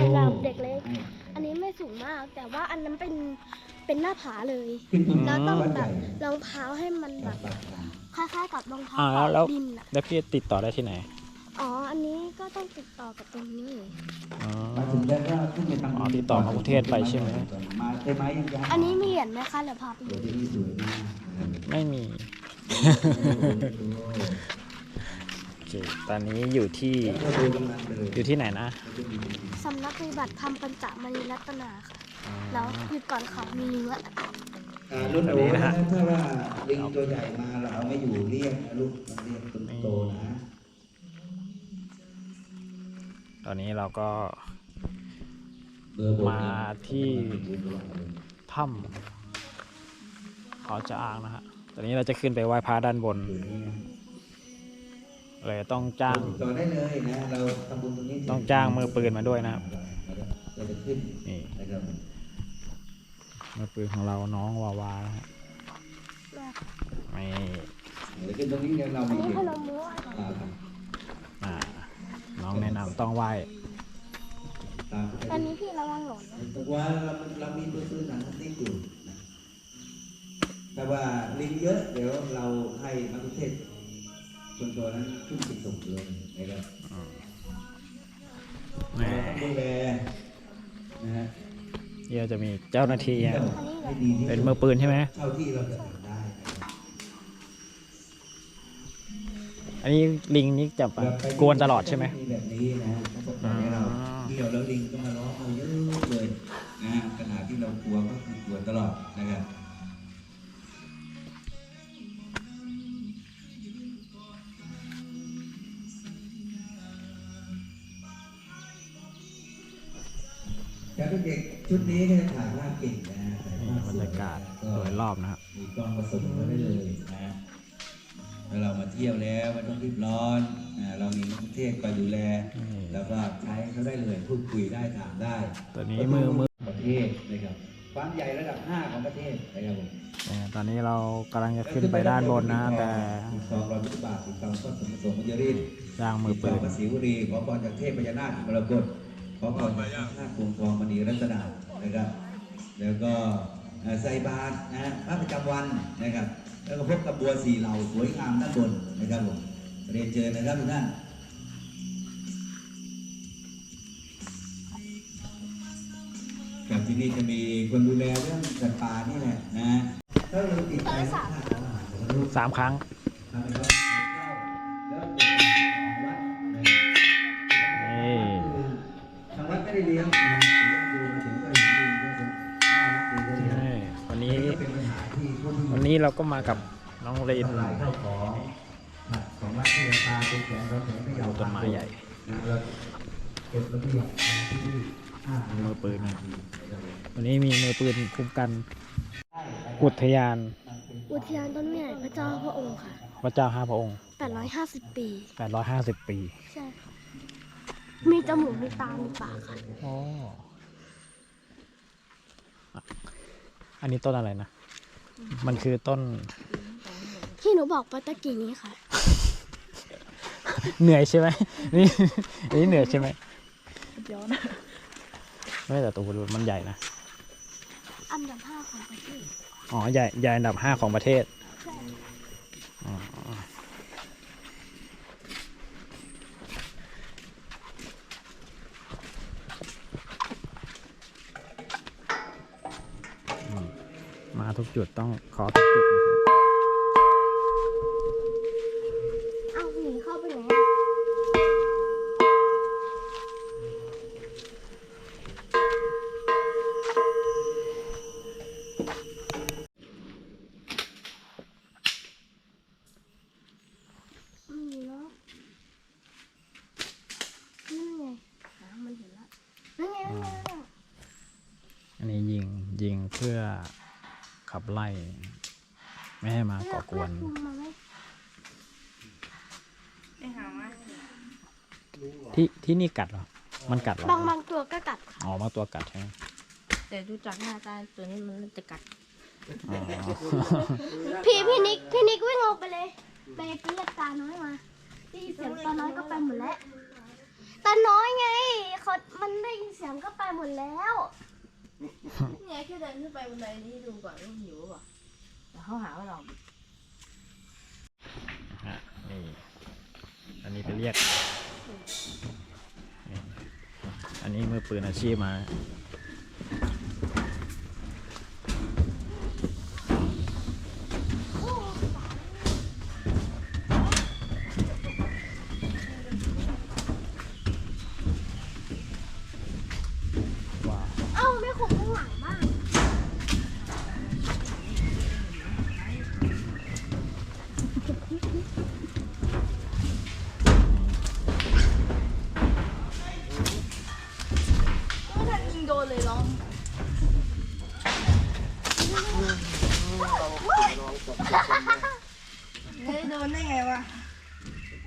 สำหรับเด็กเล็ก อันนี้ไม่สูงมาก แต่ว่าอันนั้นเป็นเป็นหน้าผาเลยขึ้นตรงแล้วต้องวัดแบใหญ่บรองเท้าให้มันแบบคล้ายๆกับรองเท้าอ่าแล้วแล้ว ดินอะแล้วพี่ติดต่อได้ที่ไหน อ๋อ อันนี้ก็ต้องติดต่อกับตรงนี้ อ๋อมาถึงแล้วก็ขึ้นไปทำอ๋อติดต่อกับกรุงเทพไปใช่ไหมมาได้ไหมยังยังอันนี้มีเหรียญไหมคะเดี๋ยวพาไปโอ้ดูที่นี่สวยมากนะครับไม่มีโอ เคตอนนี้อยู่ที่ก็ดูกำลังเลยอยู่ที่ไหนนะ สำนักปฏิบัติธรรมปัญจมณีรัตนาค่ะอ๋อแล้วอยู่ก่อนเขามีเนื้ออ่ารุ่นแบบโตนี้นะนะฮะถ้าว่าลิงตัวใหญ่มาเราเอาไม่อยู่เรียกนะลูกมันเรียกตัวโตนะ ตอนนี้เราก็เบอร์โบกมาที่ถ้ำเขาจะอ้างนะฮะ ตอนนี้เราจะขึ้นไปไหว้พระด้านบน เลยต้องจ้างติดต่อได้เลยนะเราทำบุญตรงนี้ต้องจ้างมือปืนมาด้วยนะครับเราจะขึ้นนี่นะครับมือปืนของเราน้องวาวานะฮะไม่เดี๋ยวขึ้นตรงนี้เดี๋ยวเราอันไม่นี้เห็นพนมมือไหว้ก่อนอ่าครับอ่าน้องแนะนำต้องไหว้ตามอันนี้พี่ระวังหล่นนะแต่ว่าเราเรามีตัวซื้อหนังสติ๊กอยู่นะแต่ว่าลิงเยอะเดี๋ยวเราให้นักเทศ คนตัวนั้นขึ้นไปส่งเลยนะครับแหมเราต้องดูแลนะฮะเดี๋ยวจะมีเจ้าหน้าที่ฮะให้ดีที่เป็นสุดมือปืนใช่ไหมเท่าที่เราจะทำได้นะครับอันนี้ลิงนี่จะไปกวนตลอดใช่ไหมมีแบบนี้นะฮะ ด็กๆชุดนี้ก็จะถ่ายภาพเก่งนะฮะถ่ายนี่ภาพบรสรวยยากาศก็โดยรอบนะครับ มีกล้องผสมมาได้เลยนะแล้วเรามาเที่ยวแล้วไม่ต้องรีบร้อนอ่าเรามีนักเทศคอยดูแลนี่แล้วก็ใช้เขาได้เลยพูดคุยได้ถามได้ตัวนี้มือมือประเทศนะครับความใหญ่ระดับ 5 ของประเทศนะครับผมเอ่อตอนนี้เรากำลังจะขึ้นไปด้านบนนะแต่ติดต่อรอยพุทธบาทติดต่อก็สมสมมุญรินจ้างมือปืติดต่อนพระศิวรีขอพรจากเทพพญานาคมรกต ขอพรจากพระคงทองมณีรัตนานะครับ แล้วก็เอ่อใส่บาตรนะฮะพระประจำวันนะครับ แล้วก็พบกับบัวสีเหล่าสวยงามด้านบนนะครับผมเรียนเชิญนะครับทุกท่านกับที่นี่จะมีคนดูแลเรื่องสัตว์ป่านี่แหละนะฮะถ้าเราติดใจเรื่องค่าของอาหารของลูกสามครั้ง นที่วันนี้เราก็มากับน้องเรนทำลายข้าวของผักของวัดที่ราคาเป็นแสนเราแสนไม่ยอมต้นไม้ใหญ่นะเราเก็บระเบียบที่ห้ามือปืนนะวันนี้มีมือปืนคุ้มกันอุทยาน อุทยานต้นใหญ่พระเจ้าพระองค์ค่ะ พระเจ้าห้าพระองค์850 ปี 850 ปี ใช่ค่ะ มีจมูก มีตา มีปากค่ะอ๋ออันนี้ต้นอะไรนะ มันคือต้น ที่หนูบอกไปตะกี้นี้ค่ะ เหนื่อยใช่ไหมนี่อันนี้เหนื่อยใช่ไหมไม่แต่ตัวมันใหญ่นะ อันดับห้าของประเทศ อ๋อ ใหญ่ ใหญ่อันดับห้าของประเทศ ใช่ อ๋ออืม มาทุกจุดต้องขอทุกจุดนะครับเอาหนีเข้าไปไหนอะไม่มีเนาะนั่นไงหามันเห็นละนั่นไงนั่นไงนั่นไง อันนี้ยิงยิงเพื่อ ขับไล่ ไม่ให้มาก่อกวนเลืคุมมาไหมที่ที่นี่กัดเหรอ มันกัดเหรอบางบางตัวก็กัดค่ะอ๋อบางตัวกัดใช่ไหมแต่ดูจากหน้าตาตัวนี้มันน่าจะกัด อ๋อ พี่พี่นิกพี่นิกวิ่งออกไปเลย ไปไปเรียกตาน้อยมาได้ยินเสียงตาน้อยก็ไปหมดแล้วตาาน้อยไงเขามันได้ยินเสียงก็ไปหมดแล้ว เนี่ยแค่เดินขึ้นไปบนไดนี้ดูก่อนว่าหิวหรือเปล่าเดี๋ยวเขาหาว่าเราฮะนี่อันนี้ไปเรียก อันนี้มือปืนอาชีพมา ว้าว เอ้าไม่ขุดข้างหลังบ้าง ไม่ทันยิงโดนเลยน้องเฮ้ยโดนได้ไงวะ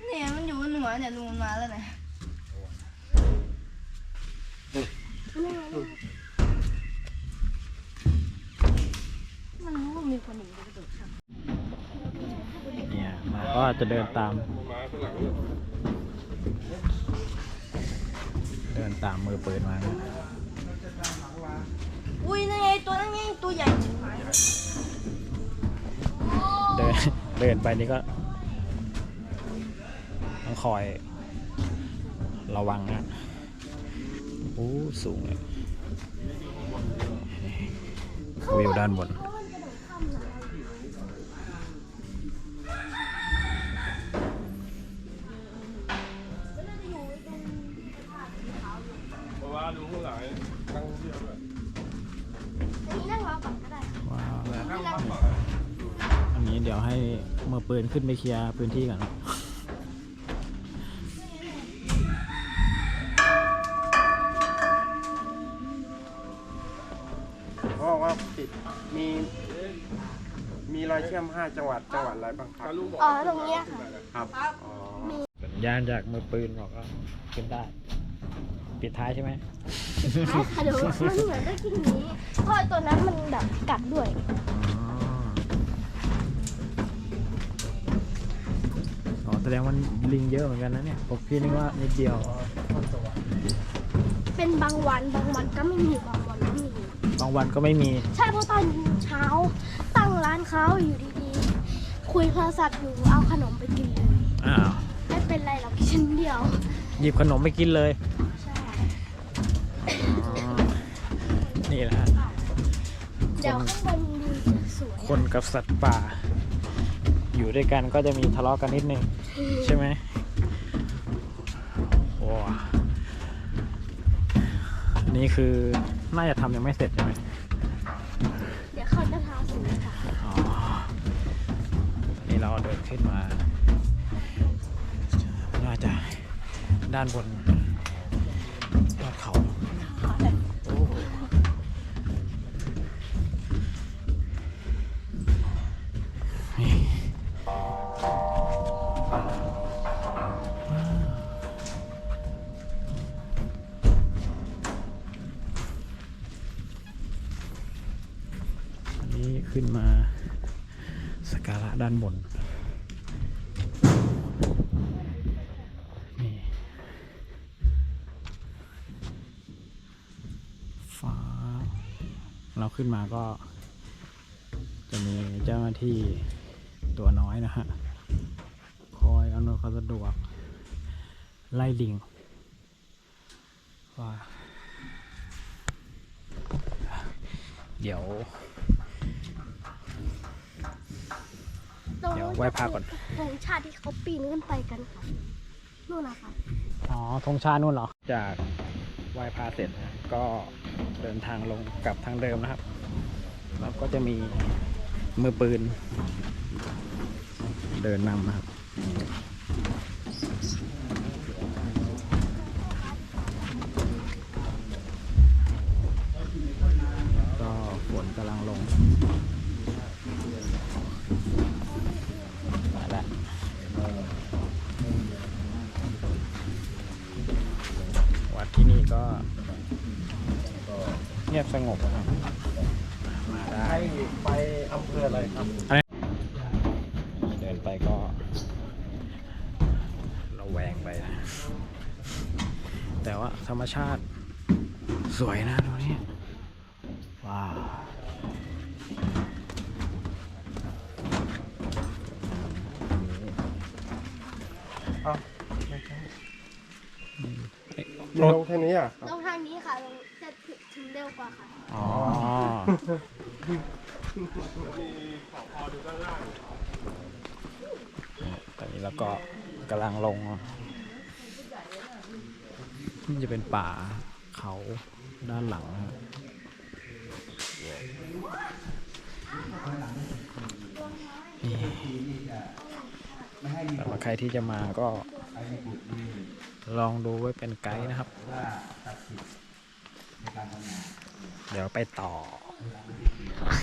เนี่ยมันอยู่บนหัวเนี่ยลุงมันมาแล้วไหนมันรู้ว่ามีคนหนึ่งจะกระโดดข้ามเนี่ยมาก็จะเดินตาม เดินตามมือปืนมานะ อุ้ยนั่นไงตัวนั่นไงตัวใหญ่ชิบหายเดินเดินไปนี่ก็ต้องคอยระวังนะโอ้สูงเลยวิวด้านบน เดี๋ยวให้มือปืนขึ้นไปเคลียร์พื้นที่ก่อนนะเขาบอกว่าปิดมีมีรอยเชื่อมห้าจังหวัดจังหวัดอะไรบ้างครับลูกบอกอ๋อตรงเนี้ยค่ะ ครับอ๋อสัญญาณจากมือปืนบอกว่าขึ้นได้ ปิดท้ายใช่ไหมใช่ค่ะเดี๋ยวมันเหมือนได้กินนี้เพราะไอ้ตัวนั้นมันแบบกัดด้วย อ๋อ แสดงว่าลิงเยอะเหมือนกันนะเนี่ยผมพี่นึกว่านิดเดียว เป็นบางวันบางวันก็ไม่มีบางวันก็มี บางวันก็ไม่มี ใช่เพราะตอนเช้าตั้งร้านเขาอยู่ดีๆ คุยโทรศัพท์อยู่เอาขนมไปกินเลยอ้าวไม่เป็นไรหรอกชิ้นเดียว หยิบขนมไปกินเลยใช่อ๋อนี่แหละฮะเดี๋ยวข้างบนวิวจะสวยคนกับสัตว์ป่า อยู่ด้วยกันก็จะมีทะเลาะกันนิดนึงใช่ไหมว้าอันนี่คือน่าจะทำยังไม่เสร็จใช่ไหมเดี๋ยวเขาจะทาสีค่ะอ๋อตอนนี้เราเดินขึ้นมา น่าจะด้านบน ขึ้นมาสกการะด้านบนนี่ฟ้า เราขึ้นมาก็ จะมีเจ้าหน้าที่ตัวน้อยนะฮะ คอยอำนวยความสะดวก ไล่ลิงว่าเดี๋ยว ตรงเดี๋ยวนู้นไหว้พระก่อน ธงชาติที่เขาปีนขึ้นไปกันค่ะนู่นนะคะอ๋อธงชาตินู่นเหรอ จากไหว้พระเสร็จนะก็เดินทางลงกลับทางเดิมนะครับ แล้วก็จะมีมือปืน เดินนำนะครับ สงบนะครับมาได้ให้ไปอำเภออะไรครับเดินไปก็ระแวงไปนะธรรมชาติสวยนะตรงนี้ว้าวเอาไม่ใช่รถลงแค่นี้อะ ลงทางนี้ค่ะลงจะ ถึงเร็วกว่าค่ะ อ๋อ ตอนนี้เราก็กำลังลงนี่จะเป็นป่าเขาด้านหลังนะครับนี่สำหรับใครที่จะมาก็ลองดูไว้เป็นไกด์นะครับ เดี๋ยวไปต่อ